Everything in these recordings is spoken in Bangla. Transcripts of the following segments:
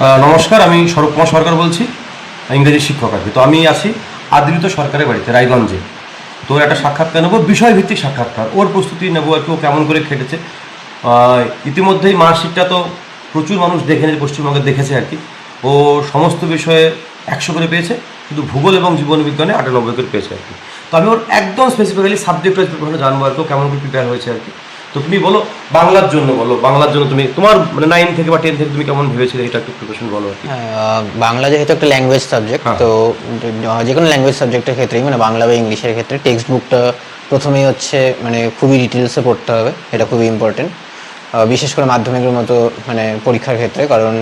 নমস্কার, আমি স্বরূপ কুমার সরকার বলছি, ইংরেজি শিক্ষক আর কি। তো আমি আছি আদৃত সরকারের বাড়িতে, রায়গঞ্জে। তো একটা সাক্ষাৎকার নেব, বিষয়ভিত্তিক সাক্ষাৎকার। ওর প্রস্তুতি নেব আর কি, ও কেমন করে খেটেছে। ইতিমধ্যেই মার্কশিটটা তো প্রচুর মানুষ দেখে নিয়ে পশ্চিমবঙ্গে দেখেছে আর কি। ও সমস্ত বিষয়ে একশো করে পেয়েছে, শুধু ভূগোল এবং জীবন বিজ্ঞানে আটানব্বই করে পেয়েছে আর কি। তো আমি ওর একদম স্পেসিফিক্যালি সাবজেক্ট ওয়াইজ জানব আর কি কেমন করে প্রিপেয়ার হয়েছে আর কি। তো তুমি বলো বাংলার জন্য বলো বাংলার জন্য তুমি তোমার মানে নাইন থেকে বা টেন থেকে তুমি কেমন ভেবেছিলে এটা একটু প্রিপারেশন বলো হ্যাঁ, বাংলা যেহেতু একটা ল্যাঙ্গুয়েজ সাবজেক্ট। তো যে কোনো ল্যাঙ্গুয়েজ সাবজেক্টের ক্ষেত্রেই মানে বাংলা বা ইংলিশের ক্ষেত্রে টেক্সট বুকটা প্রথমেই হচ্ছে মানে খুবই ডিটেলসে পড়তে হবে এটা খুবই ইম্পর্টেন্ট বিশেষ করে মাধ্যমিকের মতো মানে পরীক্ষার ক্ষেত্রে কারণ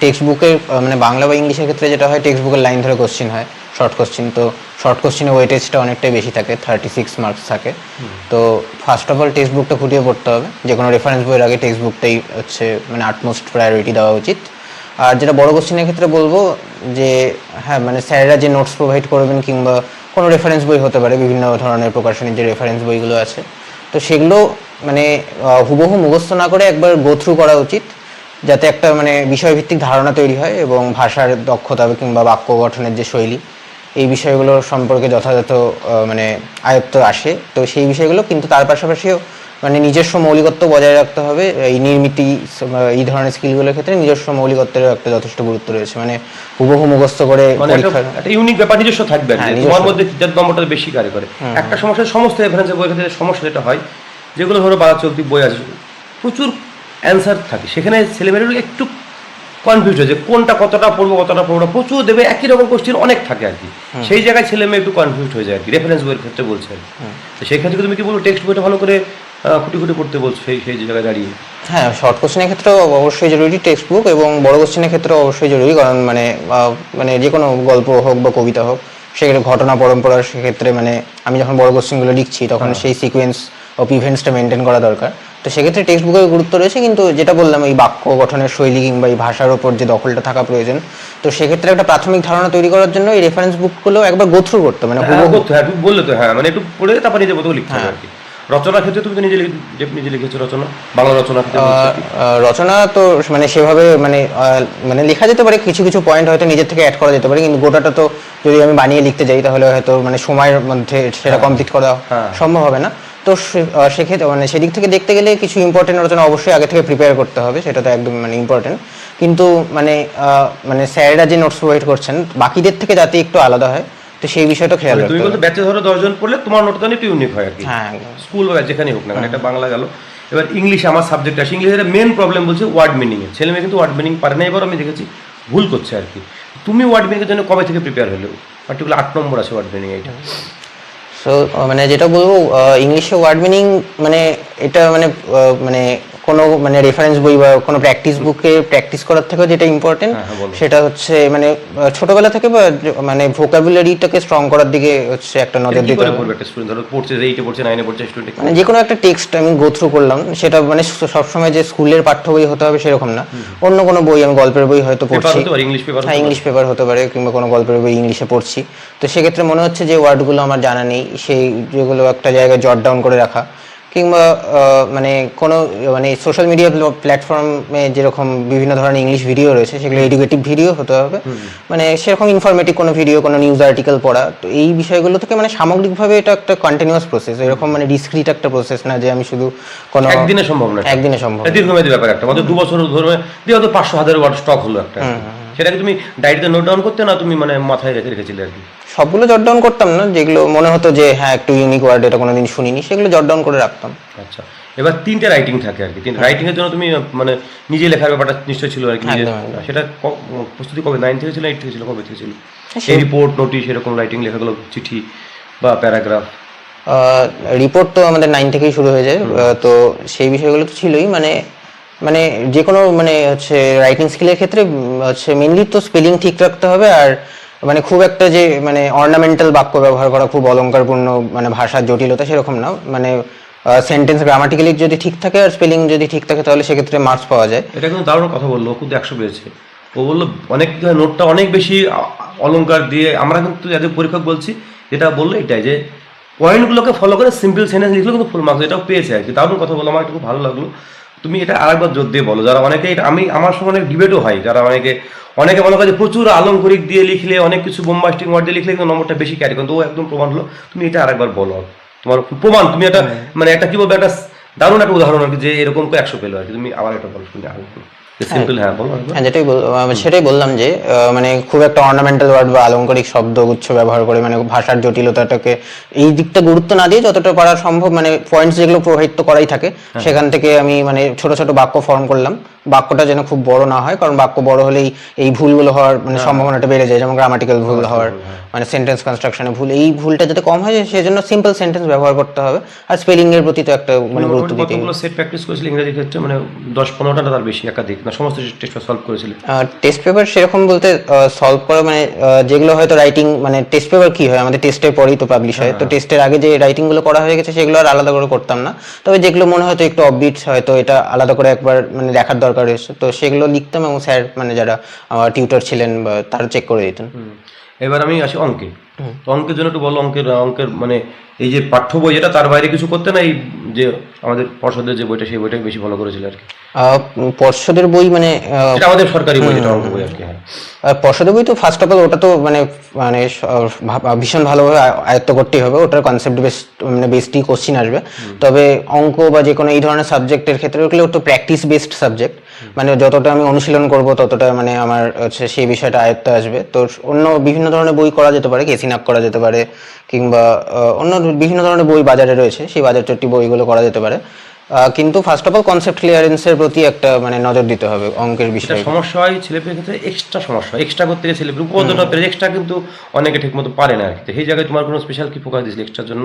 টেক্সট বুকের মানে বাংলা বা ইংলিশের ক্ষেত্রে যেটা হয় টেক্সট বুকের লাইন ধরে কোশ্চিন হয় শর্ট কোশ্চিন তো শর্ট কোশ্চিনে ওয়েটেজটা অনেকটাই বেশি থাকে থার্টি সিক্স মার্কস থাকে। তো ফার্স্ট অফ অল টেক্সট বুকটা খুঁটিয়ে পড়তে হবে। যে কোনো রেফারেন্স বইয়ের আগে টেক্সট বুকটাই হচ্ছে মানে আটমোস্ট প্রায়োরিটি দেওয়া উচিত। আর যেটা বড় কোশ্চেনের ক্ষেত্রে বলব যে হ্যাঁ মানে স্যারেরা যে নোটস প্রোভাইড করবেন কিংবা কোনো রেফারেন্স বই হতে পারে, বিভিন্ন ধরনের প্রকাশনের যে রেফারেন্স বইগুলো আছে। তো সেগুলো মানে হুবহু মুখস্থ না করে একবার গো থ্রু করা উচিত, যাতে একটা মানে বিষয়ভিত্তিক ধারণা তৈরি হয় এবং ভাষার দক্ষতা কিংবা বাক্য গঠনের যে শৈলী এই বিষয়গুলো সম্পর্কে যথাযথ মানে আয়ত্ত আসে। তো সেই বিষয়গুলো কিন্তু তার পাশাপাশিও মানে নিজস্ব মৌলিকত্ব বজায় রাখতে হবে। এই নির্মিতি এই ধরনের স্কিলগুলোর ক্ষেত্রে নিজস্ব মৌলিকত্বের একটা যথেষ্ট গুরুত্ব রয়েছে। মানে হুবহু মুখস্থ করে মানে একটা ইউনিক ব্যাপার নিজস্ব থাকবে। হ্যাঁ, তোমার মধ্যে যার নম্বরটা বেশি কারে করে। একটা সমস্যা সমস্ত রেফারেন্সের বইয়ের ক্ষেত্রে সমস্যা যেটা হয় যেগুলো ধরো বাজার চলতি বই আছে প্রচুর অ্যান্সার থাকে। সেখানে ছেলেমেয়েরা একটু কনফিউজ হয়েছে কোনটা কতটা পড়ব কতটা পড়ব প্রচুর দেবে একই রকম কোশ্চেন অনেক থাকে আর কি। সেই জায়গায় ছেলে মেয়ে একটু কনফিউজ হয়ে যায় আর কি। রেফারেন্স বইয়ের ক্ষেত্রে বলছে আর তো সেই ক্ষেত্রে তুমি কি বলব টেক্সট বইটা ভালো করে খুঁটি খুঁটি পড়তে বলছো সেই সেই জায়গায় দাঁড়িয়ে? হ্যাঁ শর্ট কোশ্চেনের ক্ষেত্রেও অবশ্যই জরুরি টেক্সট বুক এবং বড় কোশ্চেনের ক্ষেত্রেও অবশ্যই জরুরি। কারণ মানে মানে যে কোনো গল্প হোক বা কবিতা হোক সেক্ষেত্রে ঘটনা পরম্পরার সেক্ষেত্রে মানে আমি যখন বড় কোশ্চেনগুলো লিখছি তখন সেই সিকোয়েন্স অফ ইভেন্টসটা মেনটেন করা দরকার। তো সেক্ষেত্রে টেক্সট বুকের গুরুত্ব রয়েছে কিন্তু যেটা বললাম এই বাক্য গঠনের শৈলী কিংবা এই ভাষার ওপর যে দখলটা থাকা প্রয়োজন তো সেক্ষেত্রে একটা প্রাথমিক ধারণা তৈরি করার জন্য এই রেফারেন্স বুকগুলো একবার গোথ্রু করতে মানে হ্যাঁ, হয়, বললে তো হ্যাঁ মানে একটু পড়ে তারপর নিজের মতো লিখতে হবে হ্যাঁ। আর কি রচনার ক্ষেত্রে তুমি নিজে লিখ- নিজে লিখেছো রচনা বাংলা রচনা রচনা তো মানে সেভাবে মানে মানে লেখা যেতে পারে কিছু কিছু পয়েন্ট হয়তো নিজের থেকে অ্যাড করা যেতে পারে কিন্তু গোটাটা তো যদি আমি বানিয়ে লিখতে যাই তাহলে হয়তো মানে সময়ের মধ্যে সেটা কমপ্লিট করা। সম্ভব হবে না তো সেক্ষেত্রে মানে সেদিক থেকে দেখতে গেলে কিছু ইম্পর্টেন্ট রচনা অবশ্যই আগে থেকে প্রিপেয়ার করতে হবে সেটা তো একদম মানে ইম্পর্টেন্ট কিন্তু মানে মানে স্যারেরা যে নোটস প্রোভাইড করছেন বাকিদের থেকে যাতে একটু আলাদা হয় তো সেই বিষয়টা খেয়াল মানে রাখতে তুমি বলতে ব্যাচে ধরো দশজন পড়লে তোমার নোটটা একটু ইউনিক হয় আর কি। হ্যাঁ স্কুল বা যেখানেই হোক না এটা বাংলা গেল। এবার ইংলিশ আমার সাবজেক্ট আছে ইংলিশের মেন প্রবলেম বলছে ওয়ার্ড মিনিং এ। ছেলে মেয়ে কিন্তু ওয়ার্ড মিনিং পারে না এবার আমি দেখেছি ভুল করছে আর কি। তুমি ওয়ার্ড মিনিং এর জন্য কবে থেকে প্রিপেয়ার হলে? পার্টিকুলার আট নম্বর আছে ওয়ার্ড মিনিং এটা। সো মানে যেটা বলব ইংলিশে ওয়ার্ড মিনিং মানে এটা মানে মানে কোনো মানে রেফারেন্স বই বা কোনো প্র্যাকটিস বুকে প্র্যাকটিস করার থেকেও যেটা ইম্পর্টেন্ট হ্যাঁ, হ্যাঁ। সেটা হচ্ছে মানে ছোটবেলা থেকে বা মানে ভোকাবুলারিটাকে স্ট্রং করার দিকে হচ্ছে একটা নজর দিতে হবে। একটা স্টুডেন্ট ধরো পড়ছে এইটে পড়ছে নাইনে পড়ছে স্টুডেন্ট মানে যে কোনো একটা টেক্সট আমি গো থ্রু করলাম সেটা মানে সবসময় যে স্কুলের পাঠ্য বই হতে হবে সেরকম না। অন্য কোনো বই আমি গল্পের বই হয়তো পড়ছি। হতে ইংলিশ পেপার হ্যাঁ ইংলিশ পেপার হতে পারে কিংবা কোনো গল্পের বই ইংলিশে পড়ছি। তো সেক্ষেত্রে মনে হচ্ছে যে ওয়ার্ডগুলো আমার জানা নেই সেই যেগুলো একটা জায়গায় জট ডাউন করে রাখা। কিংবা মানে কোনো মানে সোশ্যাল মিডিয়া প্ল্যাটফর্মে যেরকম বিভিন্ন ধরনের ইংলিশ ভিডিও রয়েছে সেগুলো এডুকেটিভ ভিডিও হতে হবে। মানে সেরকম ইনফরমেটিভ কোনো ভিডিও কোনো নিউজ আর্টিকেল পড়া তো এই বিষয়গুলো থেকে মানে সামগ্রিকভাবে এটা একটা কন্টিনিউয়াস প্রসেস এরকম মানে ডিসক্রিট একটা প্রসেস না যে আমি শুধু কোনো একদিনে সম্ভব না। একদিনে সম্ভব দীর্ঘমেয়াদী ব্যাপার একটা আমাদের দু বছর ধরে দিয়ে হয়তো পাঁচশো হাজার ওয়ার্ড স্টক হলো একটা। সেটাকে তুমি ডায়েরিতে নোট ডাউন করতে না তুমি মানে মাথায় রেখে রেখেছিলে আর কি? সবগুলো জট ডাউন করতাম না যেগুলো মনে হতো যে হ্যাঁ একটু ইউনিক ওয়ার্ড এটা কোনোদিন শুনিনি সেগুলো জট ডাউন করে রাখতাম। আচ্ছা এবার তিনটে রাইটিং থাকে আর কি তিন রাইটিং এর জন্য তুমি মানে নিজে লেখার ব্যাপারটা নিশ্চয় ছিল আর কি নিজে-। সেটা প্রস্তুতি কবে? নাইন থেকে ছিল এইট থেকে ছিল কবে থেকে ছিল? সে- এই রিপোর্ট নোটিশ এরকম রাইটিং লেখাগুলো চিঠি বা প্যারাগ্রাফ রিপোর্ট তো আমাদের নাইন থেকেই শুরু হয়ে যায় তো সেই বিষয়গুলো তো ছিলই মানে মানে যে কোনো মানে হচ্ছে রাইটিং স্কিলের ক্ষেত্রে হচ্ছে মেনলি তো স্পেলিং ঠিক রাখতে হবে আর মানে খুব একটা যে মানে অর্নামেন্টাল বাক্য ব্যবহার করা, খুব অলংকারপূর্ণ মানে ভাষার জটিলতা সেরকম না। মানে সেন্টেন্স গ্রামাটিক্যালি যদি ঠিক থাকে আর স্পেলিং যদি ঠিক থাকে, তাহলে সেক্ষেত্রে মার্কস পাওয়া যায়। এটা কিন্তু দারুণ কথা বলল কিন্তু একশো পেয়েছে। ও বলল, অনেক, নোটটা অনেক বেশি অলংকার দিয়ে, আমরা কিন্তু যাদের পরীক্ষক বলছি, যেটা বলল এটাই যে পয়েন্টগুলোকে ফলো করে সিম্পল সেন্টেন্স লিখলেও কিন্তু ফুল মার্কস এটাও পেয়েছে আর কি। দারুণ কথা বলল, আমার একটু খুব ভালো লাগল। তুমি এটা আরেকবার জোর দিয়ে বলো। যারা অনেকে এটা আমি আমার সঙ্গে অনেক ডিবেটও হয়। যারা অনেকে অনেকে মনে করে যে প্রচুর আলঙ্করিক দিয়ে লিখলে অনেক কিছু বোম্বাস্টিং ওয়ার্ড দিয়ে লিখলে কিন্তু নম্বরটা বেশি ক্যারি কিন্তু ও একদম প্রমাণ হলো তুমি এটা আরেকবার বলো। তোমার প্রমাণ তুমি এটা মানে একটা কি বলব একটা দারুণ একটা উদাহরণ আর কি যে এরকম একশো পেল আর কি। তুমি আবার একটা বলো শুনে শুনি সিম্পল হ্যাঁ। বলো হ্যাঁ যেটাই সেটাই বললাম যে মানে খুব একটা অর্নামেন্টাল ওয়ার্ড বা আলংকারিক শব্দগুচ্ছ ব্যবহার করে মানে ভাষার জটিলতাটাকে এই দিকটা গুরুত্ব না দিয়ে যতটা পারা সম্ভব মানে পয়েন্টস যেগুলো প্রভাবিত করাই থাকে সেখান থেকে আমি মানে ছোট ছোট বাক্য ফর্ম করলাম। বাক্যটা যেন খুব বড় না হয় কারণ বাক্য বড় হলেই এই ভুলগুলো হওয়ার মানে সম্ভাবনাটা বেড়ে যায় যেমন গ্রামাটিক্যাল ভুল হওয়ার মানে সেন্টেন্স কনস্ট্রাকশনে ভুল। এই ভুলটা যাতে কম হয় সেজন্য সিম্পল সেন্টেন্স ব্যবহার করতে হবে আর স্পেলিং এর প্রতি তো একটা মানে গুরুত্ব মোটামুটি দিতে কতগুলো সেট প্র্যাকটিস করেছিলে? ইংরেজির ক্ষেত্রে মানে দশ পনেরোটা না তার বেশি একাধিক? না সমস্ত টেস্ট সলভ করেছিলে? টেস্ট পেপার সেরকম বলতে সলভ করা মানে যেগুলো হয়তো রাইটিং মানে টেস্ট পেপার কি হয়? আমাদের টেস্টের পরেই তো পাবলিশ হয়। তো টেস্টের আগে যে রাইটিংগুলো করা হয়ে গেছে সেগুলো আর আলাদা করে করতাম না। তবে যেগুলো মনে হয়তো একটু অববিট হয়তো এটা আলাদা করে একবার মানে দেখার দরকার রয়েছে তো সেগুলো লিখতাম এবং স্যার মানে যারা আমার টিউটার ছিলেন বা তারা চেক করে দিতেন। এবার আমি আসি অঙ্কে তো অঙ্কের জন্য একটু বলো অঙ্কের অঙ্কের মানে এই যে পাঠ্য বই যেটা তার বাইরে কিছু করতে না এই যে আমাদের পর্ষদের যে বইটা সেই বইটাকে বেশি ফলো করেছিল আর কি? পর্ষদের বই মানে এটা আমাদের সরকারি বই যেটা অঙ্ক বই আর কি হ্যাঁ। পর্ষদের বই তো ফার্স্ট অফ অল ওটা তো মানে মানে ভীষণ ভালোভাবে আয়ত্ত করতেই হবে। ওটার কনসেপ্ট বেস মানে বেসডই কোশ্চিন আসবে। তবে অঙ্ক বা যে কোনো এই ধরনের সাবজেক্টের ক্ষেত্রে ওগুলো একটু প্র্যাকটিস বেসড সাবজেক্ট মানে যতটা আমি অনুশীলন করব, ততটা মানে আমার হচ্ছে সেই বিষয়টা আয়ত্তে আসবে। তো অন্য বিভিন্ন ধরনের বই করা যেতে পারে কেসিন আপ করা যেতে পারে, কিংবা অন্য বিভিন্ন ধরনের বই বাজারে রয়েছে, সেই বাজার চট্টি বইগুলো করা যেতে পারে। কিন্তু ফার্স্ট অফ অল কনসেপ্ট ক্লিয়ারেন্সের প্রতি একটা মানে নজর দিতে হবে অঙ্কের বিষয়ে সমস্যা হয় ছেলেপেলের ক্ষেত্রে এক্সট্রা সমস্যা এক্সট্রা করতে গেলে ছেলেপেলে উপপাদ্যটা পেরে এক্সট্রা কিন্তু অনেকে ঠিক মতো পারে না আর কি। সেই জায়গায় তোমার কোনো স্পেশাল কি ফোকাস দিয়েছিল এক্সট্রার জন্য?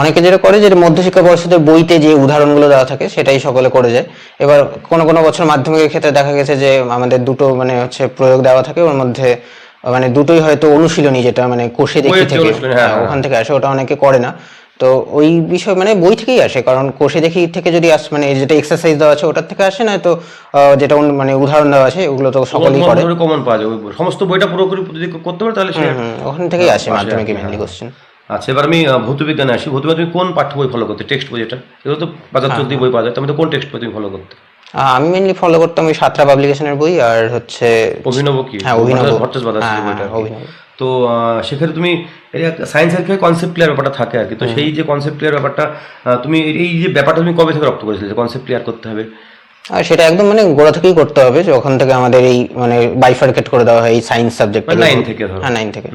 অনেকে যেটা করে যে মধ্যশিক্ষা পরিষদের বইতে যে উদাহরণগুলো দেওয়া থাকে সেটাই সকলে করে যায়। এবার কোনো কোনো বছর মাধ্যমিকের ক্ষেত্রে দেখা গেছে যে আমাদের দুটো মানে হচ্ছে প্রয়োগ দেওয়া থাকে ওর মধ্যে মানে দুটোই হয়তো অনুশীলনী যেটা মানে কোষে দেখি থেকে হ্যাঁ, হ্যাঁ, ওখান থেকে আসে ওটা অনেকে করে না। তো ওই বিষয় মানে বই থেকেই আসে কারণ কোষে দেখি থেকে যদি আস মানে যেটা এক্সারসাইজ দেওয়া আছে ওটার থেকে আসে না তো যেটা মানে উদাহরণ দেওয়া আছে ওগুলো তো সকলেই করে। কমন পাওয়া যায়। সমস্ত বইটা পুরোপুরি যদি করতে পারে তাহলে ওখান থেকেই আসে মাধ্যমিকে মেনলি হ্যাঁ। কোশ্চেন আচ্ছা এবার আমি ভৌতবিজ্ঞানে আসি। ভৌতবিজ্ঞানে তুমি কোন পাঠ্য বই ফলো করতে? টেক্সট বই এটা এগুলো তো বাজার চলতি বই পাওয়া যায়। তুমি তো কোন টেক্সট বই তুমি ফলো করতে? আমি মেনলি ফলো করতাম ওই সাতরা পাবলিকেশনের বই আর হচ্ছে অভিনব কি? হ্যাঁ, অভিনব। ভট্টাচ বাজার হ্যাঁ, বইটা অভিনব। তো সেক্ষেত্রে তুমি সায়েন্সের ক্ষেত্রে কনসেপ্ট ক্লিয়ার ব্যাপারটা থাকে আর কি। তো সেই যে কনসেপ্ট ক্লিয়ার ব্যাপারটা তুমি এই- যে ব্যাপারটা তুমি কবে থেকে রপ্ত করেছিলে কনসেপ্ট ক্লিয়ার করতে হবে? আর সেটা একদম মানে গোড়া থেকেই করতে হবে যখন ওখান থেকে আমাদের এই মানে বাইফার্কেট করে দেওয়া হয় এই সায়েন্স সাবজেক্ট নাইন থেকে হ্যাঁ নাইন থেকে।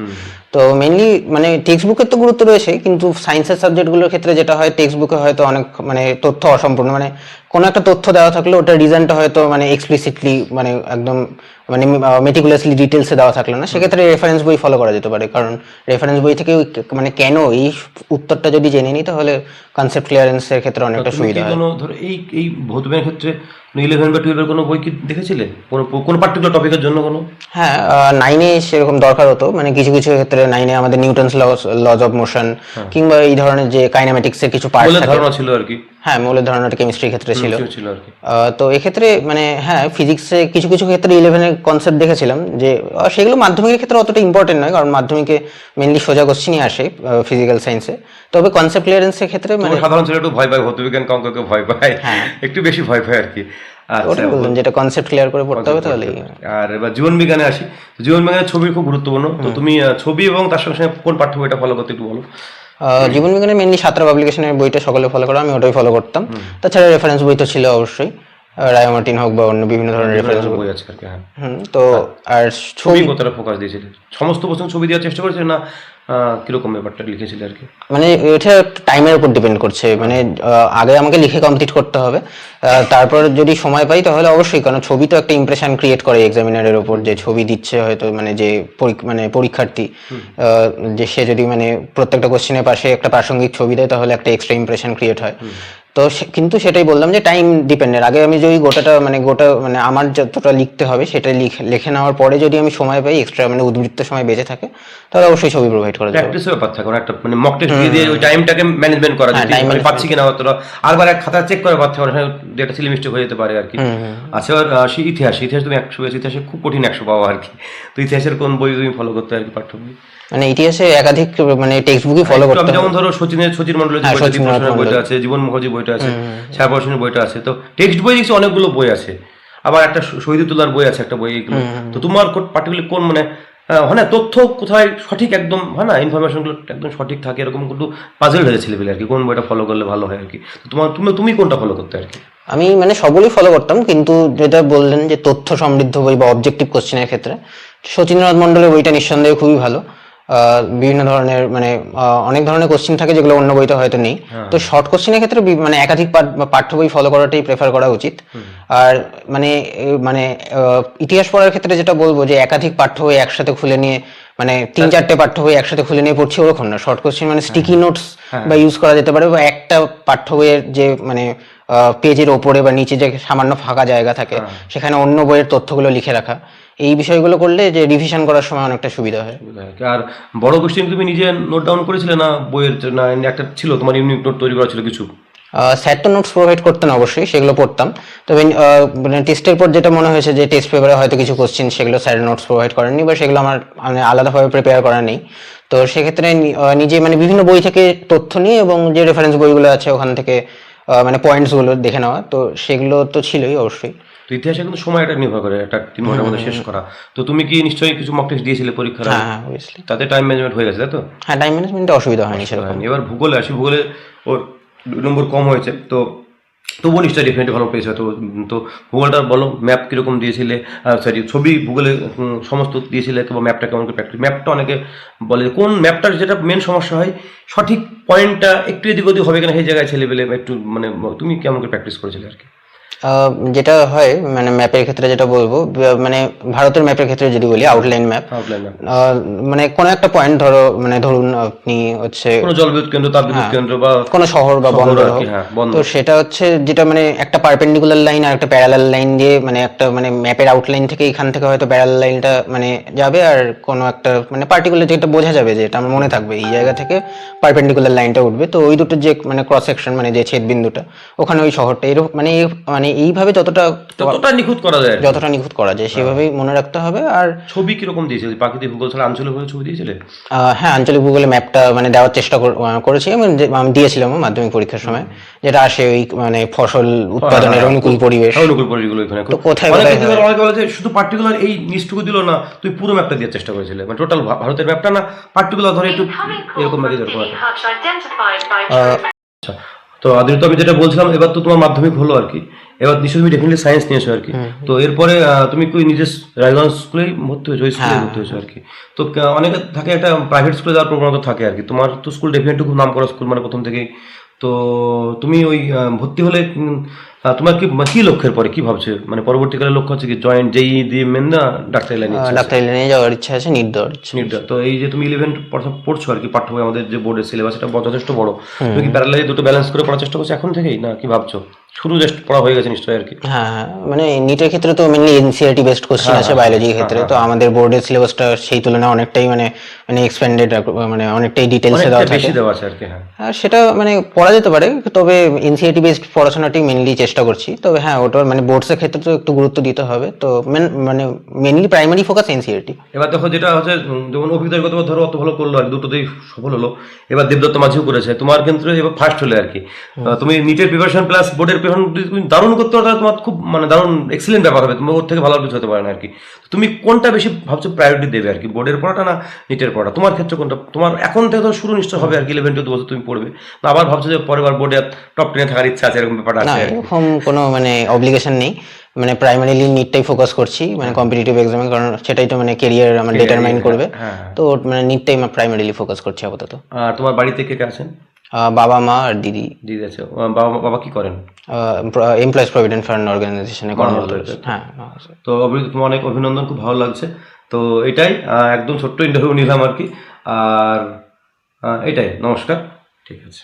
তো মেনলি মানে টেক্সট বুকের তো গুরুত্ব রয়েছে কিন্তু সায়েন্সের সাবজেক্টগুলোর ক্ষেত্রে যেটা হয় টেক্সট বুকে হয়তো অনেক মানে তথ্য অসম্পূর্ণ। মানে কোনো একটা তথ্য দেওয়া থাকলে ওটার রিজনটা হয়তো মানে এক্সপ্লিসিটলি মানে একদম মানে মেটিকুলাসলি ডিটেলসে দেওয়া থাকল না। সেক্ষেত্রে রেফারেন্স বই ফলো করা যেতে পারে কারণ রেফারেন্স বই থেকে মানে কেন এই উত্তরটা যদি জেনে নিই তাহলে কনসেপ্ট ক্লিয়ারেন্সের ক্ষেত্রে অনেকটা সুবিধা হয়। এই এই ভৌতবিজ্ঞানের ক্ষেত্রে ইলেভেন বা টুয়েলভের কোনো বই কি দেখেছিলে কোনো কোনো পার্টিকুলার টপিকের জন্য কোনো? হ্যাঁ নাইনে সেরকম দরকার হতো। মানে কিছু কিছু ক্ষেত্রে নাইনে আমাদের নিউটনস লজ অফ মোশন কিংবা এই ধরনের যে কাইনামেটিক্স এর কিছু পার্ট ধারণা ছিল আর কি। হ্যাঁ মৌলের ধারণাটা কেমিস্ট্রির ক্ষেত্রে ছিল। তো এক্ষেত্রে মানে হ্যাঁ ফিজিক্সে কিছু কিছু ক্ষেত্রে ইলেভেনের কনসেপ্ট দেখেছিলাম যে সেগুলো মাধ্যমিকের ক্ষেত্রে অতটা ইম্পর্টেন্ট নয় কারণ মাধ্যমিকে মেনলি সোজা কোশ্চিনই আসে ফিজিক্যাল সায়েন্সে তবে কনসেপ্ট ক্লিয়ারেন্সের ক্ষেত্রে মানে সাধারণ ছেলে একটু ভয় পায় ভৌতবিজ্ঞান অঙ্ককে ভয় পায়। একটু বেশি ভয় পায় আর কি। ওটাই বললাম যেটা কনসেপ্ট ক্লিয়ার করে পড়তে হবে তাহলে আর এবার জীবন বিজ্ঞানে আসি। জীবন বিজ্ঞানের ছবি খুব গুরুত্বপূর্ণ। তো তুমি ছবি এবং তার সঙ্গে সঙ্গে কোন পাঠ্য বইটা ফলো করতে একটু বলো। জীবন বিজ্ঞানে মেনলি সাতরা পাবলিকেশনের বইটা সকলে ফলো করো আমি ওটাই ফলো করতাম। তাছাড়া রেফারেন্স বই তো ছিল অবশ্যই। আহ, রায় মার্টিন হোক বা অন্য বিভিন্ন ধরনের রেফারেন্স বই আছে আর কি হ্যাঁ। তো আর ছবি কতটা ফোকাস দিয়েছিলে। সমস্ত প্রশ্ন ছবি দেওয়ার চেষ্টা করেছিলে না কীরকম ব্যাপারটা লিখেছিলে আর কি? মানে এটা টাইমের উপর ডিপেন্ড করছে। মানে আগে আমাকে লিখে কমপ্লিট করতে হবে। তারপর যদি সময় পাই তাহলে অবশ্যই কারণ ছবি তো একটা ইমপ্রেশন ক্রিয়েট করে এক্সামিনারের উপর। যে ছবি দিচ্ছে হয়তো মানে যে মানে পরীক্ষার্থী যে সে যদি মানে প্রত্যেকটা কোশ্চেনের পাশে একটা প্রাসঙ্গিক ছবি দেয় তাহলে একটা এক্সট্রা ইমপ্রেশন ক্রিয়েট হয়। তো কিন্তু সেটাই বললাম যে টাইম ডিপেন্ডেন্ট আগে আমি যদি গোটাটা মানে গোটা মানে আমার যতটা লিখতে হবে সেটা লিখে লিখে নেওয়ার পরে যদি আমি সময় পাই এক্সট্রা মানে উদ্বৃত্ত সময় বেঁচে থাকে তাহলে অবশ্যই ছবি প্রোভাইড করা যাবে। প্র্যাকটিসের ব্যাপার থাকে একটা মানে মক টেস্ট দিয়ে দিয়ে ওই টাইমটাকে ম্যানেজমেন্ট করা হ্যাঁ, যায়। time আমি পাচ্ছি কিনা অতটা আরবার এক খাতা চেক করে পাচ্ছে ওখানে ডেটা সিলি মিস্টেক হয়ে যেতে পারে আর কি। আচ্ছা ইতিহাস ইতিহাস তুমি একশো ইতিহাসে খুব কঠিন একশো পাওয়া আর কি। তো ইতিহাসের কোন বই তুমি ফলো করতে আর কি পাঠ্য বই মানে ইতিহাসে একাধিক মানে টেক্সট বুকই ফলো করতে হবে যেমন ধরো সচিনের সচিন মন্ডলের হ্যাঁ, বইটা, আছে জীবন মুখার্জি বইটা আছে ছায়াপর্ষণের বইটা আছে তো টেক্সট বই দেখছি অনেকগুলো বই আছে। আবার একটা শহীদুল্লাহর বই আছে একটা বই এগুলো। তো তোমার পার্টিকুলার কোন মানে হয় না তথ্য কোথায় সঠিক একদম হয় না ইনফরমেশনগুলো একদম সঠিক থাকে এরকম কিন্তু পাজল হয়ে ছেলেবেলে আর কি কোন বইটা ফলো করলে ভালো হয় আর কি। তোমার তুমি তুমি কোনটা ফলো করতে আর কি? আমি মানে সবগুলোই ফলো করতাম কিন্তু যেটা বললেন যে তথ্য সমৃদ্ধ বই বা অবজেক্টিভ কোশ্চেনের ক্ষেত্রে সচিন্দ্রনাথ মন্ডলের বইটা নিঃসন্দেহে খুবই ভালো। বিভিন্ন ধরনের মানে অনেক ধরনের কোশ্চেন থাকে যেগুলো অন্য বইতে হয়তো নেই। তো শর্ট কোশ্চেনের ক্ষেত্রে মানে একাধিক পাঠ্য বই ফলো করাটাই প্রেফার করা উচিত। আর মানে মানে ইতিহাস পড়ার ক্ষেত্রে যেটা বলব যে একাধিক পাঠ্য বই একসাথে খুলে নিয়ে মানে তিন চারটে পাঠ্য বই একসাথে খুলে নিয়ে পড়ছি ওরকম না। শর্ট কোশ্চেন মানে স্টিকি নোটস বা ইউজ করা যেতে পারে বা একটা পাঠ্য বইয়ের যে মানে পেজের ওপরে বা নিচে যে সামান্য ফাঁকা জায়গা থাকে সেখানে অন্য বইয়ের তথ্যগুলো লিখে রাখা। এই বিষয়গুলো করলে যে রিভিশন করার সময় অনেকটা সুবিধা হয়। আর বড় কোশ্চেন তুমি নিজে নোট ডাউন করেছিলে না বইয়ের না একটা ছিল তোমার ইউনিক নোট তৈরি করা ছিল কিছু? স্যার তো নোটস প্রোভাইড করতেন অবশ্যই সেগুলো পড়তাম। তবে মানে টেস্টের পর যেটা মনে হয়েছে যে টেস্ট পেপারে হয়তো কিছু কোশ্চেন সেগুলো স্যার নোটস প্রোভাইড করেননি বা সেগুলো আমার মানে আলাদাভাবে প্রিপেয়ার করা নেই। তো সেক্ষেত্রে নিজে মানে বিভিন্ন বই থেকে তথ্য নিয়ে এবং যে রেফারেন্স বইগুলো আছে ওখান থেকে মানে পয়েন্টসগুলো দেখে নেওয়া। তো সেগুলো তো ছিলই অবশ্যই। ইতিহাসে কিন্তু সময়টা নির্ভর করে একটা তিন ঘণ্টার মধ্যে শেষ করা। তো তুমি কি নিশ্চয়ই কিছু মক টেস্ট দিয়েছিলে পরীক্ষার আগে? হ্যাঁ অবভিয়াসলি তাতে টাইম ম্যানেজমেন্ট হয়ে গেছে তাই তো? হ্যাঁ টাইম ম্যানেজমেন্টে অসুবিধা হয়নি সেরকম। এবার ভূগোলে আসি ভূগোলে ওর নম্বর কম হয়েছে তো তবুও নিশ্চয়ই ডেফিনেটলি ভালো পেয়েছে তো তো ভূগোলটা বলো ম্যাপ কীরকম দিয়েছিলে? সরি ছবি ভূগোলে সমস্ত দিয়েছিলে কিংবা ম্যাপটা কেমন করে প্র্যাকটিস ম্যাপটা অনেকে বলে যে কোন ম্যাপটার যেটা মেন সমস্যা হয় সঠিক পয়েন্টটা একটু এদিক ওদিক হবে কিনা সেই জায়গায় ছেলে ছেলেবেলে একটু মানে তুমি কেমন করে প্র্যাকটিস করেছিলে আর কি? যেটা হয় মানে ম্যাপের ক্ষেত্রে যেটা বলব মানে ভারতের ম্যাপের ক্ষেত্রে যদি বলি আউটলাইন ম্যাপ মানে কোনো একটা পয়েন্ট ধরো মানে ধরুন আপনি হচ্ছে কোনো জলবিদ্যুৎ কেন্দ্র তাপবিদ্যুৎ কেন্দ্র বা কোনো শহর বা বন্দর। হ্যাঁ, বন্দর। তো সেটা হচ্ছে যেটা মানে একটা পারপেন্ডিকুলার লাইন আর একটা প্যারালাল লাইন দিয়ে মানে একটা মানে ম্যাপের আউটলাইন থেকে এখান থেকে হয়তো প্যারালাল লাইনটা মানে যাবে আর কোনো একটা মানে পার্টিকুলার যেটা বোঝা যাবে যে এটা আমার মনে থাকবে এই জায়গা থেকে পারপেন্ডিকুলার লাইনটা উঠবে তো ওই দুটো যে মানে ক্রস সেকশন মানে যে ছেদ বিন্দুটা ওখানে ওই শহরটা এরকম মানে এই- মানে এইভাবে যতটা যতটা নিখুঁত করা যায়। যতটা নিখুঁত করা যায় সেভাবেই মনে রাখতে হবে আর ছবি কীরকম দিয়েছিলে প্রাকৃতিক ভূগোল ছাড়া আঞ্চলিক ভূগোল ছবি দিয়েছিলে? হ্যাঁ আঞ্চলিক ভূগোলে ম্যাপটা মানে দেওয়ার চেষ্টা করেছি। আমি দিয়েছিলাম মাধ্যমিক পরীক্ষার সময় যেটা আসে ওই মানে ফসল উৎপাদনের অনুকূল পরিবেশ। হ্যাঁ, অনুকূল পরিবেশগুলো এখানে। তো কোথায় অনেকে বলে, যে শুধু পার্টিকুলার এই নিচটুকু দিল না তুই পুরো ম্যাপটা দেওয়ার চেষ্টা করেছিলে। মানে টোটাল ভারতের ম্যাপটা না পার্টিকুলার ধরে একটু এরকম ম্যাপে True আচ্ছা। তো আদিল তো আমি যেটা বলছিলাম এবার তো তোমার মাধ্যমিক হলো আর কি। এবার নিশ্চয়ই তুমি ডেফিনেটলি সায়েন্স নিয়েছো আর কি। তো এরপরে তুমি কি নিজের রাজগঞ্জ স্কুলেই ভর্তি হয়েছো ওই স্কুলে হ্যাঁ। ভর্তি হয়েছো আর কি? তো অনেকে থাকে একটা প্রাইভেট স্কুলে যাওয়ার প্রবণতা থাকে আর কি। তোমার তো স্কুল ডেফিনেটলি খুব নাম করা স্কুল মানে প্রথম থেকেই। তো তুমি ওই ভর্তি হলে তোমার কি কি লক্ষ্যের পরে? কি ভাবছ? মানে পরবর্তীকালে লক্ষ্য হচ্ছে কি জয়েন্ট যেই দিয়ে মেন না ডাক্তারি লাইনে ডাক্তারি লাইনে যাওয়ার ইচ্ছা আছে নিট দেওয়ার ইচ্ছা তো এই যে তুমি ইলেভেন পড়ছো আর কি পাঠ্য বই আমাদের যে বোর্ডের সিলেবাস এটা যথেষ্ট বড়। তুমি কি প্যারালাইজ দুটো ব্যালেন্স করে পড়ার চেষ্টা করছ এখন থেকেই? না কি ভাবছ? শুরু জাস্ট পড়া হয়ে গেছে নিশ্চয়ই আর কি। হ্যাঁ হ্যাঁ মানে নিটের ক্ষেত্রে তো মেনলি এনসিআরটি বেসড কোশ্চেন আছে বায়োলজির ক্ষেত্রে। তো আমাদের বোর্ডের সিলেবাসটা সেই তুলনায় অনেকটাই মানে মানে এক্সপেন্ডেড মানে অনেকটাই ডিটেলসে দেওয়া থাকে। বেশি দেওয়া আছে আর কি হ্যাঁ। সেটা মানে পড়া যেতে পারে তবে এনসিআরটি বেসড পড়াশোনাটাই মেনলি চেষ্টা করছি। তবে হ্যাঁ ওটা মানে বোর্ডসের ক্ষেত্রে তো একটু গুরুত্ব দিতে হবে। তো main- মানে মেনলি প্রাইমারি ফোকাস এনসিআরটি এবার দেখো যেটা হচ্ছে যেমন অভিজ্ঞতার কথা ধরো অত ভালো করল আর কি, দুটোতেই সফল হলো। এবার দেবদত্ত মাঝিও করেছে তোমার ক্ষেত্রে এবার ফার্স্ট হলে আর কি। তুমি নিটের প্রিপারেশন প্লাস বোর্ডের প্রিপারেশন তুমি দারুণ করতে পারো তাহলে তোমার খুব মানে দারুণ এক্সিলেন্ট ব্যাপার হবে। তুমি ওর থেকে ভালো কিছু হতে পারে না আর কি। তুমি কোনটা বেশি ভাবছ প্রায়োরিটি দেবে আর কি বোর্ডের পড়াটা না নিটের পড়া তোমার ক্ষেত্রে কোনটা? তোমার এখন থেকে তো শুরু নিশ্চয় হবে আর কি ইলেভেন টু বছর তুমি পড়বে। না আবার ভাবছ যে পরের বার বোর্ডে টপ টেনে থাকার ইচ্ছা আছে এরকম ব্যাপারটা আছে এরকম কোনো মানে অব্লিগেশন নেই। মানে প্রাইমারিলি নিটটাই ফোকাস করছি মানে কম্পিটিটিভ এক্সামে কারণ সেটাই তো মানে কেরিয়ার আমার ডিটারমাইন করবে। হ্যাঁ, তো মানে নিটটাই আমি প্রাইমারিলি ফোকাস করছি আপাতত। আর তোমার বাড়িতে কে কে আছেন? বাবা মা আর দিদি। দিদি আছে। বাবা বাবা কি করেন? এমপ্লয়েজ প্রভিডেন্ট ফান্ড অর্গানাইজেশনে কর্মরত। হ্যাঁ তো তোমার অনেক অভিনন্দন খুব ভালো লাগছে। তো এটাই একদম ছোট্ট ইন্টারভিউ নিলাম আর কি। আর এটাই নমস্কার। ঠিক আছে।